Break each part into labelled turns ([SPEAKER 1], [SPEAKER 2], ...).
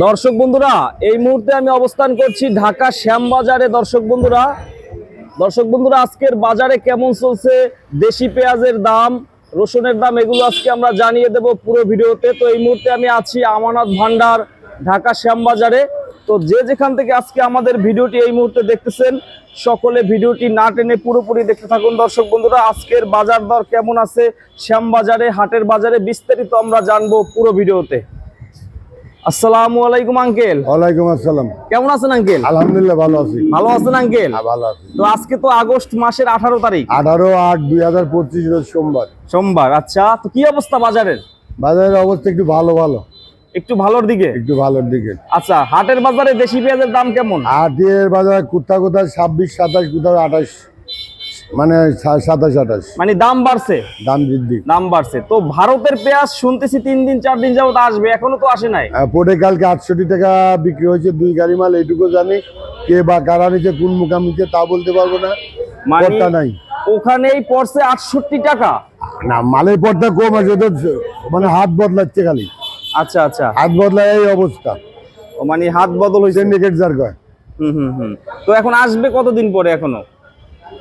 [SPEAKER 1] দর্শক বন্ধুরা, এই মুহূর্তে আমি অবস্থান করছি ঢাকা শ্যামবাজারে। দর্শক বন্ধুরা দর্শক বন্ধুরা, আজকের বাজারে কেমন চলছে? দেশি পেঁয়াজের দাম, রসুনের দাম, এগুলো আজকে আমরা জানিয়ে দেব পুরো ভিডিওতে। তো এই মুহূর্তে আমি আছি আমানত ভান্ডার, ঢাকা শ্যামবাজারে। তো যে যেখান থেকে আজকে আমাদের ভিডিওটি এই মুহূর্তে দেখতেছেন, সকলে ভিডিওটি না টেনে পুরোপুরি দেখতে থাকুন। দর্শক বন্ধুরা, আজকের বাজার দর কেমন আছে? শ্যামবাজারে, হাটের বাজারে বিস্তারিত আমরা জানব পুরো ভিডিওতে। আসসালামু আলাইকুম আঙ্কেল।
[SPEAKER 2] ওয়ালাইকুম আসসালাম।
[SPEAKER 1] কেমন আছেন আঙ্কেল?
[SPEAKER 2] আলহামদুলিল্লাহ ভালো আছি।
[SPEAKER 1] ভালো আছেন আঙ্কেল?
[SPEAKER 2] হ্যাঁ, ভালো আছি।
[SPEAKER 1] তো আজকে তো আগস্ট মাসের আঠারো তারিখ।
[SPEAKER 2] আঠারো আট দুই হাজার পঁচিশ রোজ সোমবার।
[SPEAKER 1] সোমবার আচ্ছা। তো কি অবস্থা বাজারের?
[SPEAKER 2] বাজারের অবস্থা একটু ভালো ভালো।
[SPEAKER 1] একটু ভালোর দিকে?
[SPEAKER 2] একটু ভালোর দিকে।
[SPEAKER 1] আচ্ছা হাটের বাজারে দেশি পেঁয়াজের দাম কেমন?
[SPEAKER 2] আটের বাজার কোথা কোথায়? ছাব্বিশ সাতাশ কোথাও আঠাশ। মানে সাতাশ আঠাশ।
[SPEAKER 1] মানে দাম বাড়ছে?
[SPEAKER 2] দাম বৃদ্ধি।
[SPEAKER 1] দাম বাড়ছে। তো ভারতের পেঁয়াজ শুনতেছি তিন দিন চার দিন যাবত আসবে এখনও তো আসে নাই।
[SPEAKER 2] আহ, পোটে কালকে আটষট্টি টাকা বিক্রি হয়েছে দুই গাড়ি মাল এইটুকু জানি। কে বা কারা নিচে কোন মুখা নিচে তা বলতে পারব না।
[SPEAKER 1] মানে
[SPEAKER 2] নাই।
[SPEAKER 1] ওখানেই পড়ছে আটষট্টি টাকা।
[SPEAKER 2] না মালের পড়তা কম আছে মানে হাত বদলাচ্ছে খালি।
[SPEAKER 1] আচ্ছা আচ্ছা।
[SPEAKER 2] হাত বদলায় এই অবস্থা।
[SPEAKER 1] মানে হাত বদল হয়েছে।
[SPEAKER 2] সিন্ডিকেট যার
[SPEAKER 1] হুম হুম হুম। তো এখন আসবে কতদিন পরে এখনও?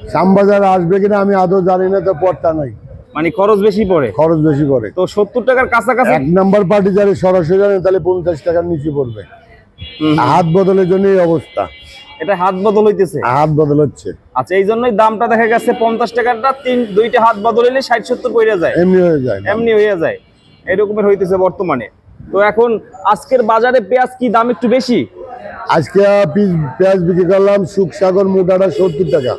[SPEAKER 2] শ্যামবাজার আসবে কিনা আমি আদৌ জানি না তো পড়তা নাই।
[SPEAKER 1] মানে খরচ বেশি পড়ে?
[SPEAKER 2] খরচ বেশি পড়ে।
[SPEAKER 1] তো সত্তর টাকার কাছাকাছি?
[SPEAKER 2] এক নাম্বার পার্টি যারা সরাসরি জানে তাহলে পঞ্চাশ টাকার নিচে পড়বে। হাত বদলের জন্য এই অবস্থা।
[SPEAKER 1] এটা হাত বদল হইতেছে?
[SPEAKER 2] হাত বদল হচ্ছে।
[SPEAKER 1] আচ্ছা এই জন্যই দামটা দেখা গেছে পঞ্চাশ টাকাটা তিন দুইটা হাত বদল হইলে ষাট সত্তর পড়ে যায়।
[SPEAKER 2] এমনি হয়ে যায়
[SPEAKER 1] এমনি হয়ে যায়। এরকমের হইতেছে বর্তমানে। তো এখন আজকের বাজারে পেঁয়াজ কি দাম একটু বেশি?
[SPEAKER 2] আজকে পেঁয়াজ বিক্রি করলাম সুখসাগর মোটাটা সত্তর টাকা।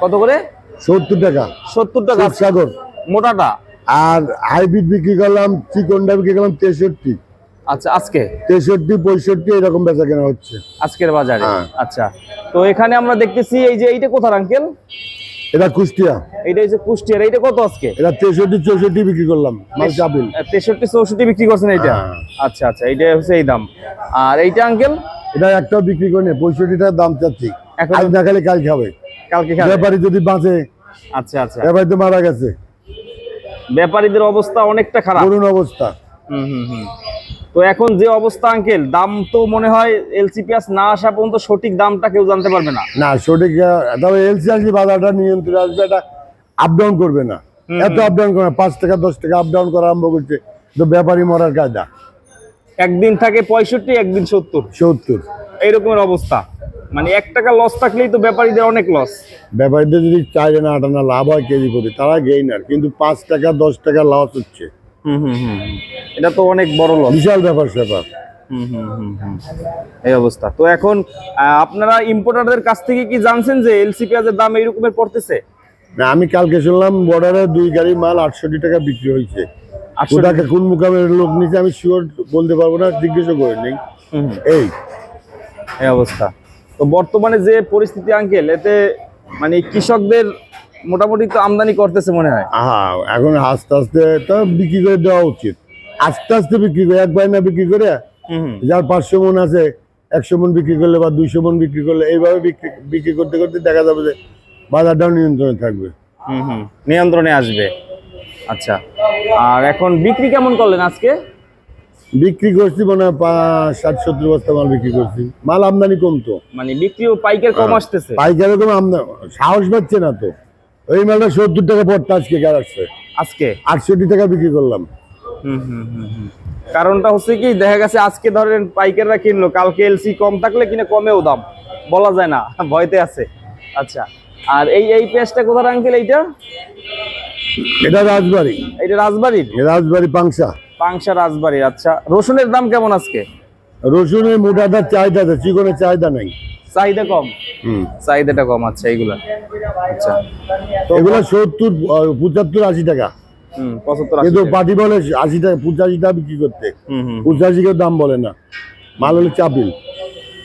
[SPEAKER 1] কত করে?
[SPEAKER 2] সত্তর টাকা।
[SPEAKER 1] সত্তর টাকা।
[SPEAKER 2] সাগর
[SPEAKER 1] মোটাটা?
[SPEAKER 2] আর হাইব্রিড বিক্রি করলাম চিকনটা বিক্রি করলাম তেষট্টি।
[SPEAKER 1] আচ্ছা আজকে?
[SPEAKER 2] তেষট্টি পঁয়ষট্টি এরকম বেচা কেনা হচ্ছে।
[SPEAKER 1] আজকের বাজারে?
[SPEAKER 2] হ্যাঁ।
[SPEAKER 1] আচ্ছা। তো এখানে আমরা দেখতেছি এই যে এইটা কোথার আঙ্কেল
[SPEAKER 2] এটা কুষ্টিয়া।
[SPEAKER 1] এইটা হচ্ছে কুষ্টিয়ার এইটা কত আজকে?
[SPEAKER 2] এটা তেষট্টি চৌষট্টি বিক্রি করলাম মাল চাপিল
[SPEAKER 1] তেষট্টি চৌষট্টি বিক্রি করছেন এইটা?
[SPEAKER 2] হ্যাঁ।
[SPEAKER 1] আচ্ছা আচ্ছা এইটা হচ্ছে এই দাম। আর এইটা আঙ্কেল
[SPEAKER 2] এটা একটাও বিক্রি করে নেই পঁয়ষট্টি টাকার দাম চাচ্ছি।
[SPEAKER 1] এখন-
[SPEAKER 2] না খালি কাল খাবে।
[SPEAKER 1] কালকে
[SPEAKER 2] ব্যাপারী যদি বাঁচে
[SPEAKER 1] আচ্ছা আচ্ছা।
[SPEAKER 2] ব্যাপারী তো মারা গেছে।
[SPEAKER 1] ব্যাপারীদের অবস্থা অনেকটা খারাপ।
[SPEAKER 2] করুণ অবস্থা।
[SPEAKER 1] হুম হুম হুম। তো এখন যে অবস্থা আঙ্কেল দাম তো মনে হয় এলসি পেঁয়াজ না আসা পর্যন্ত সঠিক দামটা কেউ জানতে পারবে না।
[SPEAKER 2] না সঠিক তবে এলসি আসলে বাজারটা নিয়ন্ত্রণে আসবে এটা আপ ডাউন করবে না। এত আপ ডাউন করে না, পাঁচ টাকা দশ টাকা আপ ডাউন করা আরম্ভ করছে তো ব্যাপারী মরার কায়দা।
[SPEAKER 1] একদিন থাকে পঁয়ষট্টি একদিন সত্তর।
[SPEAKER 2] সত্তর।
[SPEAKER 1] এইরকমের অবস্থা। মানে এক টাকা লস থাকলেই তো ব্যাপারীদের অনেক লস
[SPEAKER 2] ব্যাপারীদের যদি চার আনা আট আনা লাভ হয় কেজি করে তারা গেইনার কিন্তু পাঁচ টাকা দশ টাকা লস হচ্ছে।
[SPEAKER 1] হুম হুম হুম। হুম। এটা তো অনেক বড় লস
[SPEAKER 2] বিশাল ব্যাপার স্যাপার।
[SPEAKER 1] হুম হুম হুম হুম। এই অবস্থা। তো এখন আপনারা ইম্পোর্টারদের কাছ থেকে কি জানছেন যে এলসি পেঁয়াজের দাম এইরকমের পড়তেছে?
[SPEAKER 2] না আমি কালকে শুনলাম বর্ডারে দুই গাড়ি মাল আটষট্টি টাকা বিক্রি হয়েছে। ওটাকে কোন মুকামের লোক নিচে আমি শিওর বলতে পারব না জিজ্ঞেসও করে নেই এই
[SPEAKER 1] অবস্থা। তো বর্তমানে যে পরিস্থিতি আঙ্কেল এতে মানে কৃষকদের মোটামুটি তো আমদানি করতেছে মনে হয়।
[SPEAKER 2] আহা এখন আস্তে আস্তে তো বিক্রি করে দেওয়া উচিত। আস্তে আস্তে বিক্রি করে একবার না বিক্রি করে। যার পাঁচশো মন আছে একশো মন বিক্রি করলে বা দুইশো মন বিক্রি করলে এইভাবে বিক্রি বিক্রি করতে করতে দেখা যাবে যে বাজারটাও নিয়ন্ত্রণে থাকবে।
[SPEAKER 1] হুম হুম। নিয়ন্ত্রণে আসবে। আচ্ছা। আর এখন বিক্রি কেমন করলেন আজকে?
[SPEAKER 2] বিক্রি করছি মানে ষাট সত্তর বস্তা মাল বিক্রি করছি। মাল আমদানি কমতো।
[SPEAKER 1] মানে বিক্রিও পাইকার কম
[SPEAKER 2] হ্যাঁ।
[SPEAKER 1] আসতেছে।
[SPEAKER 2] পাইকারি কম আমদানি সাহস পাচ্ছে না তো। ওই মালটা সত্তর টাকা পড়তো আজকে আসছে।
[SPEAKER 1] আজকে?
[SPEAKER 2] আটষট্টি টাকা বিক্রি করলাম।
[SPEAKER 1] কারণটা হচ্ছে কি দেখা গেছে আজকে ধরেন পাইকাররা কিনলো কালকে এলসি কম থাকলে কিনে কমেও দাম। বলা যায় না ভয়তে আছে। আচ্ছা আর এই এই পেঁয়াজটা কোথার আঙ্কেল এইটা?
[SPEAKER 2] এটা রাজবাড়ি।
[SPEAKER 1] এইটা রাজবাড়ির?
[SPEAKER 2] রাজবাড়ি পাংশা।
[SPEAKER 1] পাংশা রাজবাড়ির আচ্ছা রসুনের দাম কেমন আজকে?
[SPEAKER 2] রসুনের মোটাটার চাহিদা আছে চিকনের চাহিদা নাই।
[SPEAKER 1] চাহিদা কম?
[SPEAKER 2] হুম।
[SPEAKER 1] চাহিদাটা কম আচ্ছা এইগুলা। আচ্ছা। তো
[SPEAKER 2] এগুলো সত্তর পঁচাত্তর আশি টাকা। কিন্তু। বলে আশি টাকা পঁচাশি টাকা বিক্রি করতে। পঁচাশি কেউ দাম বলে না। মাল হলে চাপিল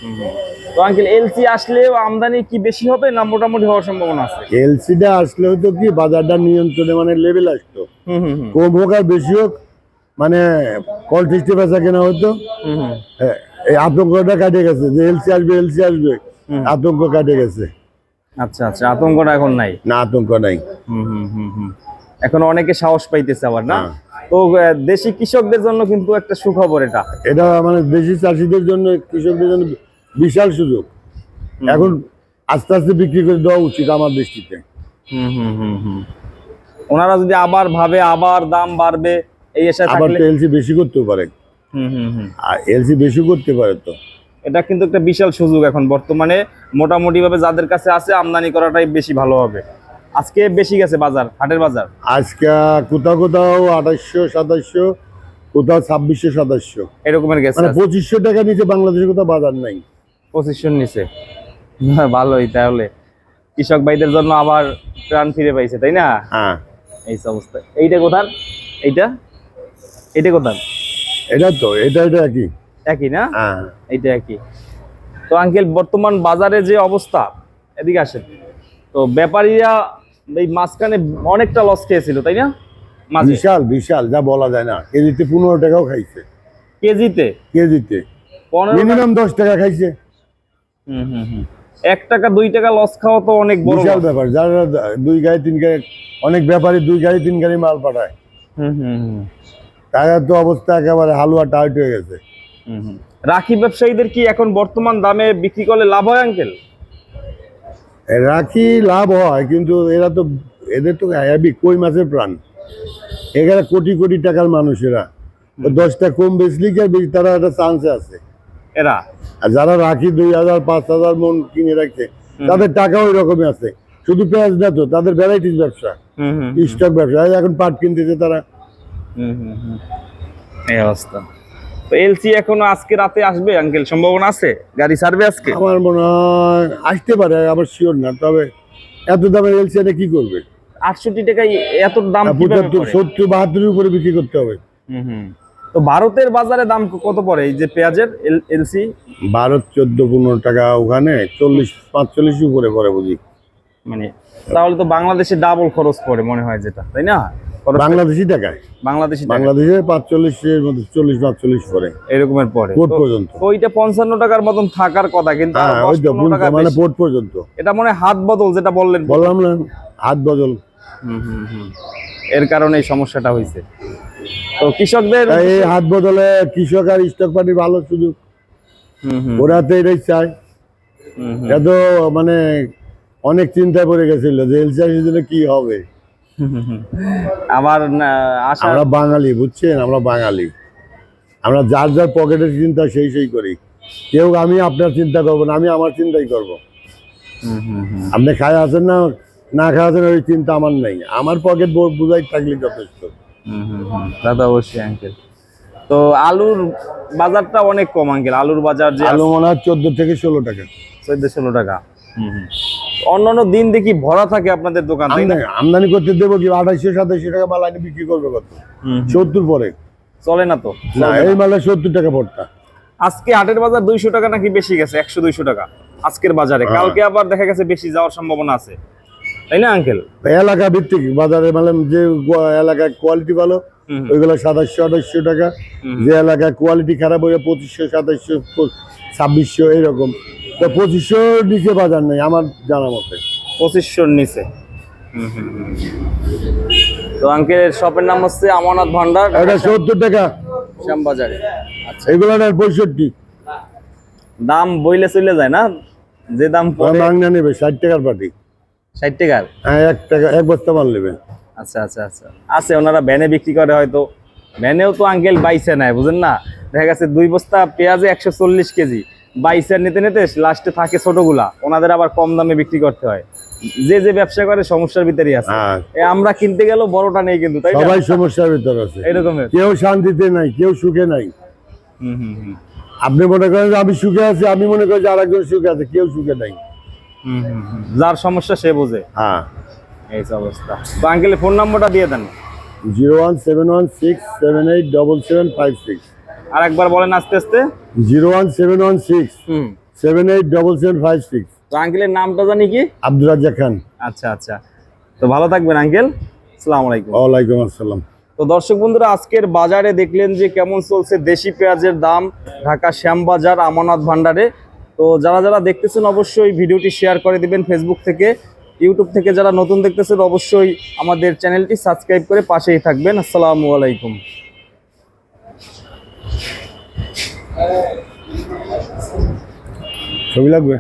[SPEAKER 1] হুম, হুম। তো আঙ্কেল এলসি আসলেও আমদানি কি বেশি হবে না মোটামুটি হওয়ার সম্ভাবনা আছে?
[SPEAKER 2] এলসিটা আসলে হয়তো কি বাজারটা নিয়ন্ত্রণে মানে লেভেল আসতো। কম হোক আর বেশি হোক মানে কল টেস্টে বেচা কেনা হতো। এই আতঙ্কটা কাটে গেছে যে এলসি আসবে এলসি আসবে। আতঙ্ক কাটে গেছে।
[SPEAKER 1] আচ্ছা আচ্ছা আতঙ্কটা এখন নাই?
[SPEAKER 2] না আতঙ্ক নাই।
[SPEAKER 1] হুম হুম হুম হুম। এখন অনেকে সাহস পাইতেছে আবার না?
[SPEAKER 2] হ্যাঁ।
[SPEAKER 1] তো দেশি কৃষকদের জন্য কিন্তু একটা সুখবর এটা।
[SPEAKER 2] এটা মানে দেশি চাষিদের জন্য কৃষকদের জন্য বিশাল সুযোগ। এখন আস্তে আস্তে বিক্রি করে দেওয়া উচিত আমার দৃষ্টিতে।
[SPEAKER 1] হুম হুম হুম হুম। ওনারা যদি আবার ভাবে আবার দাম বাড়বে এই এসে
[SPEAKER 2] আবার তো এলসি বেশি করতেও পারে।
[SPEAKER 1] হুম হুম হুম।
[SPEAKER 2] আর এলসি বেশি করতে পারে তো।
[SPEAKER 1] এটা কিন্তু একটা বিশাল সুযোগ এখন। বর্তমানে মোটামুটি ভাবে যাদের কাছে আছে আমদানি করাটাই বেশি ভালো হবে। আজকে বেশি গেছে বাজার হাটের বাজার?
[SPEAKER 2] আজকে কোথাও কোথাও আঠাশশো সাতাশশো কোথাও ছাব্বিশশো সাতাশশো।
[SPEAKER 1] এরকমের গেছে
[SPEAKER 2] মানে পঁচিশশো টাকা নিচে বাংলাদেশে কোথাও বাজার নাই।
[SPEAKER 1] পঁচিশশোর নিচে? না, ভালোই তাহলে। কৃষক ভাইদের জন্য আবার প্রাণ ফিরে পাইছে তাই না?
[SPEAKER 2] হ্যাঁ।
[SPEAKER 1] এই অবস্থা এইটা কোথার? এইটা? এইটা কোথার
[SPEAKER 2] এটা তো এটা এটা একই।
[SPEAKER 1] একই না?
[SPEAKER 2] হ্যাঁ।
[SPEAKER 1] এইটা একই। তো আঙ্কেল বর্তমান বাজারে যে অবস্থা এদিকে আসেন। তো ব্যাপারীরা এই মাঝখানে অনেকটা লস খেয়েছিল তাই না?
[SPEAKER 2] বিশাল বিশাল যা বলা যায় না। কেজিতে পনেরো টাকাও খাইছে।
[SPEAKER 1] কেজিতে?
[SPEAKER 2] কেজিতে। মিনিমাম দশ টাকা খাইছে।
[SPEAKER 1] হুম হুম হুম। এক টাকা দুই টাকা লস খাওয়া তো অনেক বড়
[SPEAKER 2] বিশাল। ব্যাপার। যারা দুই গাড়ি তিন গাড়ি অনেক ব্যাপারী দুই গাড়ি তিন গাড়ি মাল পাঠায়।
[SPEAKER 1] হুম হুম হুম।
[SPEAKER 2] তাদের তো অবস্থা একেবারে হালুয়া টাইট হয়ে গেছে।
[SPEAKER 1] রাখি ব্যবসায়ীদের কি এখন বর্তমান দামে বিক্রি করলে লাভ হয় আঙ্কেল?
[SPEAKER 2] রাখি লাভ হয় কিন্তু এরা তো এদের তো হ্যাবি কই মাছের প্রাণ। এখানে কোটি কোটি টাকার মানুষেরা। দশটা কম বেচলি কি আর বেশি তারা একটা চান্সে আছে।
[SPEAKER 1] এরা?
[SPEAKER 2] আর যারা রাখি দুই হাজার পাঁচ হাজার মন কিনে রাখছে তাদের টাকা ওই রকমই আছে। শুধু পেঁয়াজ না তো তাদের ভ্যারাইটিস ব্যবসা। স্টক ব্যবসা। এখন পাট কিনতেছে তারা।
[SPEAKER 1] এই অবস্থা। তো এলসি এখনও আজকে রাতে আসবে আঙ্কেল? সম্ভাবনা আছে? গাড়ি ছাড়বে আজকে?
[SPEAKER 2] আমার মনে হয় আসতে পারে আবার শিওর না। তবে এত দামের এলসি এটা কি করবে?
[SPEAKER 1] আটষট্টি টাকায় এত দাম
[SPEAKER 2] পঁচাত্তর সত্তর বাহাত্তরের উপরে বিক্রি করতে হবে।
[SPEAKER 1] হুম। তো ভারতের বাজারে দাম কত পড়ে? এই যে পেঁয়াজের এলসি?
[SPEAKER 2] ভারত চোদ্দ পনেরো টাকা ওখানে চল্লিশ পাঁচচল্লিশ উপরে পরে বুঝি।
[SPEAKER 1] মানে তাহলে তো বাংলাদেশে ডাবল খরচ পড়ে মনে হয় যেটা তাই না?
[SPEAKER 2] বাংলাদেশি টাকায়
[SPEAKER 1] বাংলাদেশি
[SPEAKER 2] বাংলাদেশে পাঁচচল্লিশের মধ্যে চল্লিশ পাঁচচল্লিশ পরে।
[SPEAKER 1] এরকমের
[SPEAKER 2] পোর্ট
[SPEAKER 1] তো
[SPEAKER 2] পর্যন্ত।
[SPEAKER 1] ওইটা পঞ্চান্ন টাকার মতন থাকার কথা কিন্তু
[SPEAKER 2] হ্যাঁ
[SPEAKER 1] 10,
[SPEAKER 2] ওই তো মানে। পর্যন্ত।
[SPEAKER 1] এটা মনে হাত বদল যেটা বললেন।
[SPEAKER 2] বললাম না হাত বদল।
[SPEAKER 1] এর কারণে এই সমস্যাটা হয়েছে। তো কৃষকদের
[SPEAKER 2] এই হাত বদলে কৃষক আর স্টক পার্টির ভালো সুযোগ। ওরা তো এটাই চায়।
[SPEAKER 1] হুম, হুম,
[SPEAKER 2] মানে অনেক চিন্তায় পড়ে গেছিল যে কি হবে?
[SPEAKER 1] না, আশা
[SPEAKER 2] আমরা বাঙালি বুঝছেন? আমরা বাঙালি। আমরা যার যার পকেটের চিন্তা সেই সেই করি। কেউ আমি আপনার চিন্তা করব না আমি আমার চিন্তাই করব। আপনি খায় আছেন না না খায় আছেন ওই চিন্তা আমার নেই। আমার পকেট বুঝাই থাকলে যথেষ্ট।
[SPEAKER 1] হুম, হুম, হুম। তা তো অবশ্যই আঙ্কেল তো আলুর বাজারটা অনেক কম আঙ্কেল আলুর বাজার যে
[SPEAKER 2] আলু মনে হয় চোদ্দ থেকে ষোলো টাকা।
[SPEAKER 1] চোদ্দ ষোলো টাকা। হুম, হুম। অন্যান্য দিন দেখি ভরা থাকে আপনাদের দোকান
[SPEAKER 2] আমদানি করতে দেবো কি? আঠাশশো সাতাশশো টাকা মাল আনি বিক্রি করবে কত। সত্তর পরে।
[SPEAKER 1] চলে না তো?
[SPEAKER 2] না এই মালে সত্তর টাকা পড়তা
[SPEAKER 1] আজকে হাটের বাজার দুইশো টাকা নাকি বেশি গেছে একশো দুইশো টাকা আজকের বাজারে।
[SPEAKER 2] হ্যাঁ।
[SPEAKER 1] কালকে আবার দেখা গেছে বেশি যাওয়ার সম্ভাবনা আছে। তাই না আঙ্কেল?
[SPEAKER 2] এলাকা ভিত্তিক বাজারে মানে যে এলাকায় কোয়ালিটি ভালো ওইগুলো সাতাশশো আঠাশশো টাকা। যে এলাকায় কোয়ালিটি খারাপ হয়ে পঁচিশশো সাতাশশো ছাব্বিশশো এইরকম। তো পঁচিশশো নিচে বাজার নেই আমার জানা মতে।
[SPEAKER 1] পঁচিশশোর নিচে। তো আঙ্কেল শপের নাম হচ্ছে আমানত ভান্ডার।
[SPEAKER 2] এটা সত্তর টাকা।
[SPEAKER 1] শ্যামবাজারে। আচ্ছা।
[SPEAKER 2] এগুলো পঁয়ষট্টি।
[SPEAKER 1] দাম বইলে চলে যায় না? যে দাম
[SPEAKER 2] মাংনা নেবে ষাট টাকার পাটি
[SPEAKER 1] ষাট টাকার?
[SPEAKER 2] হ্যাঁ এক টাকা এক বস্তা মাল নেবে।
[SPEAKER 1] আচ্ছা আচ্ছা আচ্ছা। আছে ওনারা ভ্যানে বিক্রি করে হয়তো। ভ্যানেও তো আঙ্কেল বাইসে নেয় বুঝেন না? দেখা গেছে দুই বস্তা পেঁয়াজে একশো চল্লিশ কেজি। বাইসের নিতে নিতে লাস্টে থাকে ছোটগুলা। ওনাদের আবার কম দামে বিক্রি করতে হয়। যে যে ব্যবসা করে সমস্যার ভিতরেই আছে।
[SPEAKER 2] হ্যাঁ।
[SPEAKER 1] আমরা কিনতে গেলেও বড়টা নেই কিন্তু তাই
[SPEAKER 2] সবাই সমস্যার ভিতরে আছে।
[SPEAKER 1] এরকমের
[SPEAKER 2] কেউ শান্তিতে নাই কেউ সুখে নাই। আপনি মনে করেন আমি সুখে আছি আমি মনে করি যে আরেকজন সুখে আছে কেউ সুখে নাই।
[SPEAKER 1] যার সমস্যা সে বোঝে।
[SPEAKER 2] হ্যাঁ।
[SPEAKER 1] এই অবস্থা। তো আঙ্কেলের ফোন নম্বরটা দিয়ে দেন।
[SPEAKER 2] Zero one seven one six seven eight double seven five six.
[SPEAKER 1] আর একবার বলেন আস্তে আস্তে।
[SPEAKER 2] Zero one seven one
[SPEAKER 1] six.
[SPEAKER 2] Seven eight double seven five six.
[SPEAKER 1] তো আঙ্কেলের নামটা জানি কি?
[SPEAKER 2] আব্দুল রাজ্জাক খান।
[SPEAKER 1] আচ্ছা আচ্ছা। তো ভালো থাকবেন আঙ্কেল। আসসালামু আলাইকুম।
[SPEAKER 2] ওয়ালাইকুম আসসালাম।
[SPEAKER 1] তো দর্শক বন্ধুরা আজকের বাজারে দেখলেন যে কেমন চলছে দেশি পেঁয়াজের দাম ঢাকা শ্যামবাজার আমানত ভান্ডারে তো যারা যারা দেখতেছেন অবশ্যই ভিডিওটি শেয়ার করে দিবেন ফেসবুক থেকে। ইউটিউব থেকে যারা নতুন দেখতেছেন অবশ্যই আমাদের চ্যানেলটি সাবস্ক্রাইব করে পাশেই থাকবেন। আসসালামু আলাইকুম।
[SPEAKER 2] ছবি লাগবে